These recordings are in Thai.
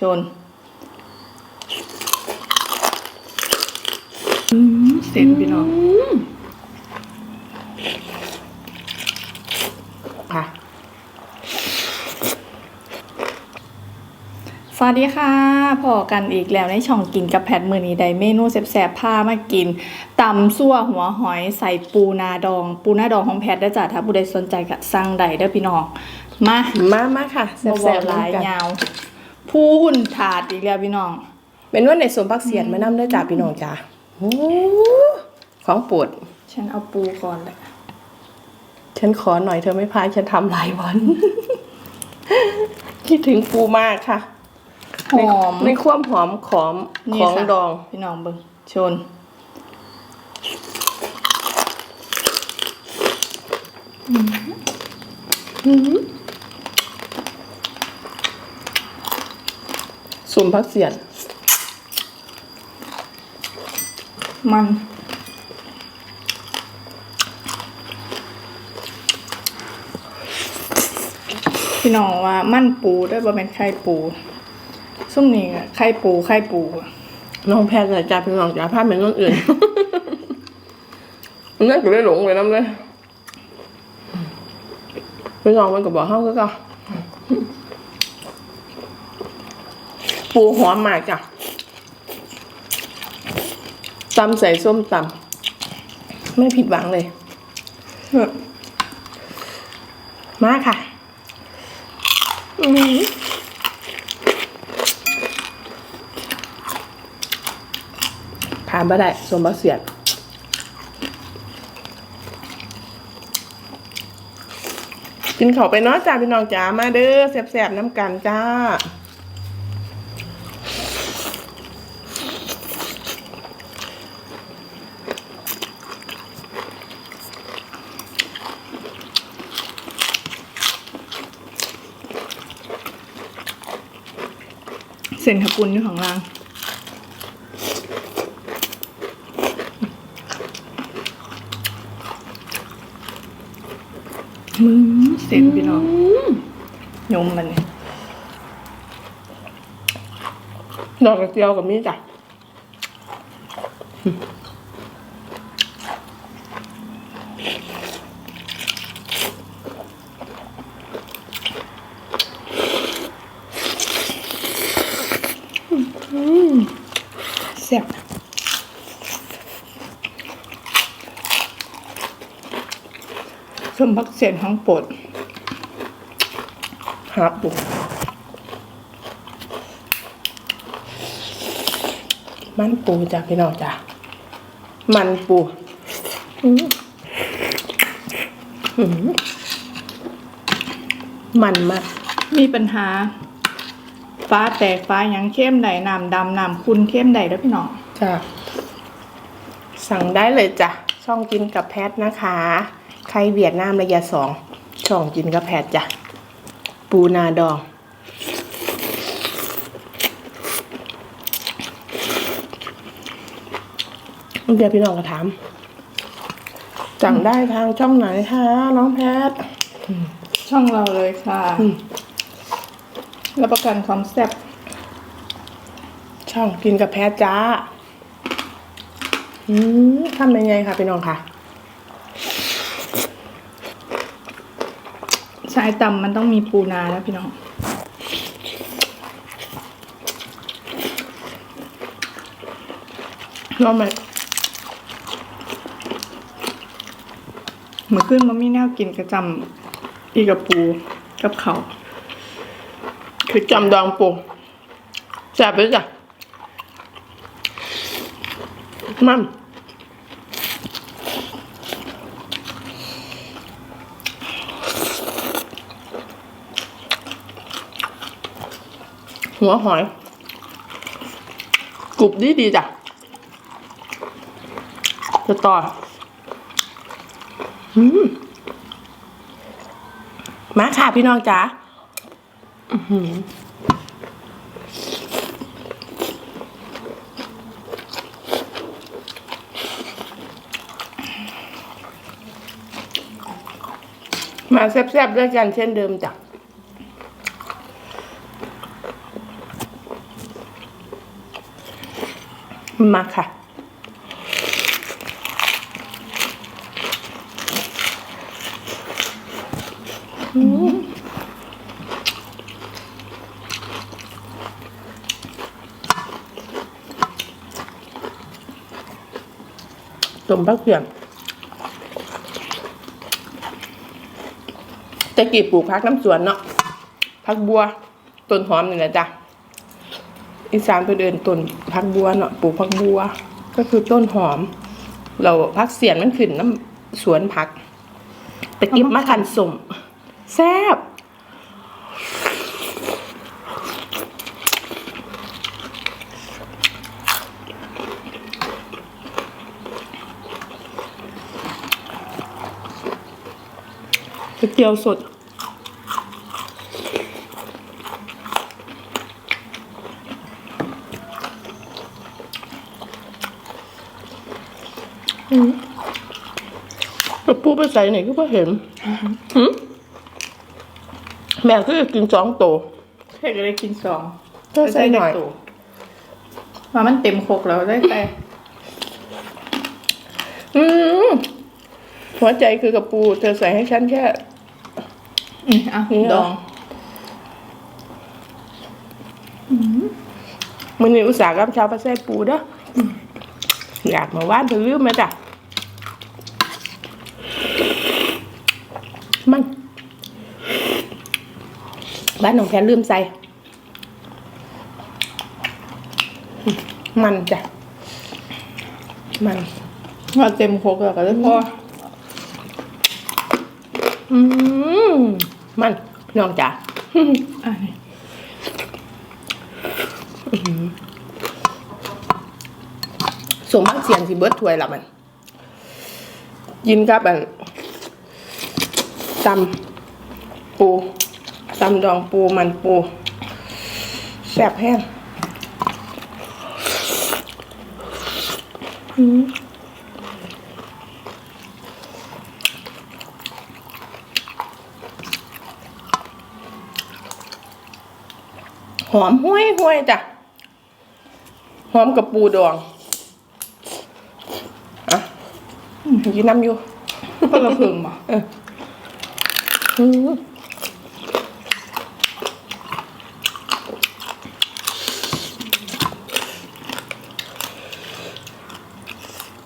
ชนอืมเส้นพี่น้องค่ะ สวัสดีค่ะพอกันอีกแล้วในช่องกินกับแพทมือนี้ได้เมนูแซ่บๆผ้ามากินตำซั่วหัวหอยใส่ปูนาดอง ปูนาดองของแพทได้อจ้ะถ้าผู้ใดสนใจก็สั่งได้เด้อพี่น้อง มา มามาค่ะแบ่บซ่อบกๆหลายน้ำกันยาว พูนถาดอีกแล้วพี่น้อง เป็นว่าในสวนพักเสียนมานำด้วยจ้าพี่น้องจ้าโอ้ของโปวด ฉันเอาปูก่อนเลยฉันขอหน่อยเธอไม่พายฉันทำหลายวัน คิดถึงปูมากค่ะ หอมในความหอมของนี่ของค่ะดอง พี่น้องเบิ่งชน สวนพักเสียน มัน พี่น้องว่ามันปูด้วยบ่เป็นไข่ปูซุ่มนี่อะไข่ปูไข่ปูน้องแพทย์เลยจ้าพี่น้องจ้าภาพเป็นเรื่องอื่นนั่นก็เลยหลงเลยน้ำเลยพี่น้องมันก็บอกห้องก็ก็ ปูหอมมากจ้ะตำใส่ส้มตำไม่ผิดหวังเลย มาค่ะอื้อหือผ่านไมาได้สมบัติเสียดกินเขาไปเนาะจ้าพี่น้องจ๋ามาเด้อแสบๆน้ำกันจ้า เส้นขกุลอยู่ข้างล่างมึงเส้นพี่น้องยมมันเนี่ยดอกกระเจียวกับมีจ้ะแซ่บ ส มพักเส้นของโปรดหาปูมันปูจ้ะพี่น้องจ้ะมันปูอื้อหือมันมากมีปัญหา ฟ้าแตกฟ้าหยังเข้มใดน้ำดำน้ำคุณเข้มใดแล้วพี่น้องจ้ะสั่งได้เลยจ้ะช่องกินกับแพทนะคะใครเวียดนามระยะสองช่องกินกับแพทจ้ะ ปูนาดองเดี๋ยวพี่น้องก็ถาม สั่งได้ทางช่องไหนคะน้องแพทช่องเราเลยค่ะอืมรับประกันความแซ่บ ช่องกินกับแพทจ้า อืมทำยังไงคะพี่น้องคะ สายตำมันต้องมีปูนาแล้วพี่น้องน้องไหมเหมือนขึ้นมามีแนวกินกระจำอีกับปูกับเขาคือจำดองปูแซ่บเลยจ้ะมัน หัวหอย กรุบดีดีจ้ะจะต่อมมาค่ะพี่น้องจ๋ามาแซ่บๆด้วยกันเช่นเดิมจ้ะ มาค่ะสมพักเสียงแต่กี้ปลูกพักน้ำสวนเนาะพักบัว ต้นหอมนี่แหละจ้ะ อีสานเพิ่นเดินต้นพักบัวเนาะปลูกพักบัว ก็คือต้นหอม เราพักเสียนมันขึ้นน้ำสวนผักไปเก็บมาคันสมแซ่บเจียวสด กระปูไปใส่ไหนก็ไ่เห็นหึแม่ก็จะกินสองโตวเผ็ดก็เลยกินสองก็ใส่หน่อยตัวมามันเต็มครกแล้วได้ไปอืมหัวใจคือกระปู เธอใส่ให้ฉันแค่อืมอะนี่เหรอดองมือนี้อุตส่าห์กับชาวประเทศปูเด้อ ออยากมาว่านเธอลืมไหมจ้ะมันบ้านของแพนลืมใส่อืมมันจ้ะ มันมาเต็มครกแล้วก็เลยพออืมมันพี่น้องจ๋าอะนี่ สมพักเสียงสิเบิร์ดถ้วยละมันยินกับอันตำปูตำดองปูมันปูแซ่บแห้งอืมหอมห้วยห้วยๆจ้ะ หอมกับปูดอง อะ กินน้ำอยู่คนละเพึงมาอืม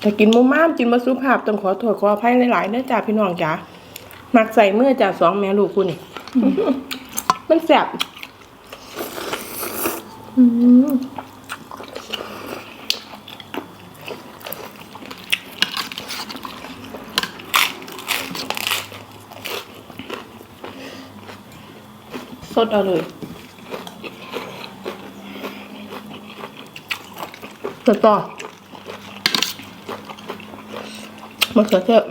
แต่กินมุมม่ามกินมาสุภาพต้องขอโทษขออภัยหลายๆเด้อจ้าพี่น้องจ๋ามักใส่เมื่อจ้าสองแม่ลูกคุณนี่มันแสบอืม สดเอาเลยต่อต่อมะเขือเทศ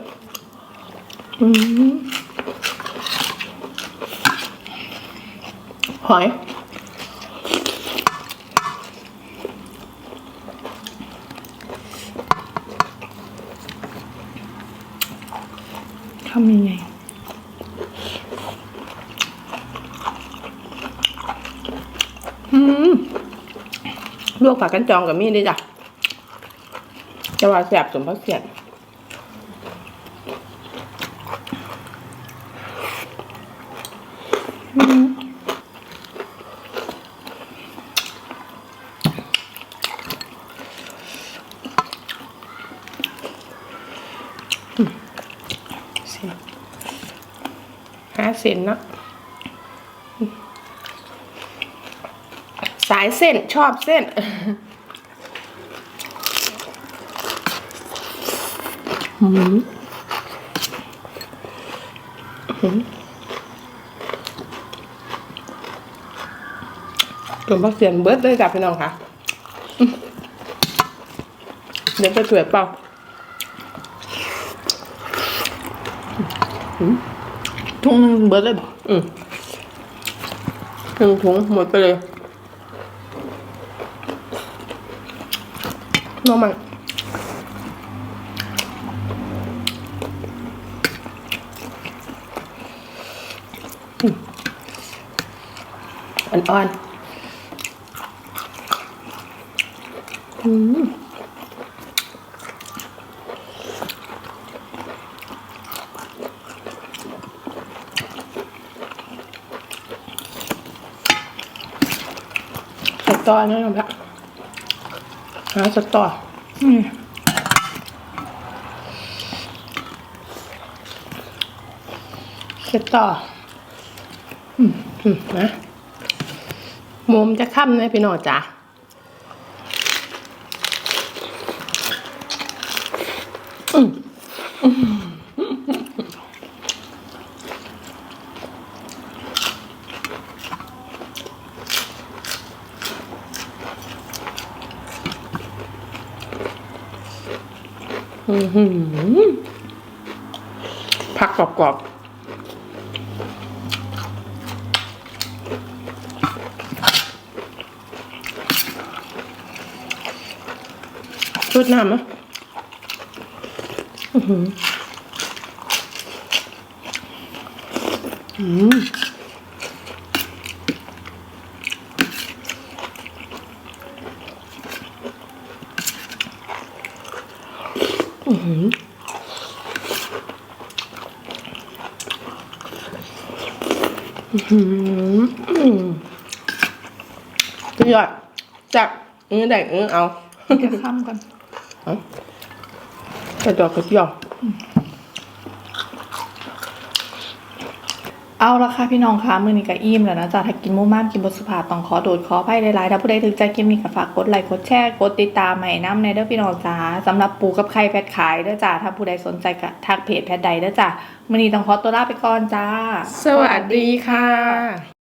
อืมหอยทำยังไง ลวกผักกันจองกับมีดด้จ้ะจะว่าแสบสมพักเสียนอืมห้าเซนเนาะ สายเส้นชอบเส้นหืมหืมจนพักเสียนเบิร์ดเลยจ้ะพี่น้องค่ะ เดี๋ยวจะสวยเปล่าทุ่งนึงเบิร์ดเลยบอกอืมหนึ่งถุงหมดไปเลย นัวมันอ่อนๆอืมต่อนะน้องพัก หาสตออืมสตออืมอืมนะหมุมจะค่ำนะพี่น้องจ๋าอืมอือ ผักกรอบๆชุดน้ำนะอือหืออืมอือหือ อืมอืม สุดยอดจับเออได้เอื้อเอาจะข้ามกันกระดอกกระเจียว เอาละค่ะพี่น้องคะมือนี้ก็อิ่มแล้วนะจ๊ะถ้ากินหมูม่ามกินบทสุภาต้องขอโดดขอไพ่หลายๆถ้าผู้ใดถึงใจคลินมีก็ฝากกดไลค์กดแชร์กดติดตามใหม่น้ำในเด้อพี่น้องจ้าสำหรับปูกับไข่แพทขายเด้อจ้าถ้าผู้ใดสนใจก็ทักเพจแพทใดเด้อจ้ามือนี้ต้องขอตัวลาไปก่อนจ้า สวัสดีค่ะ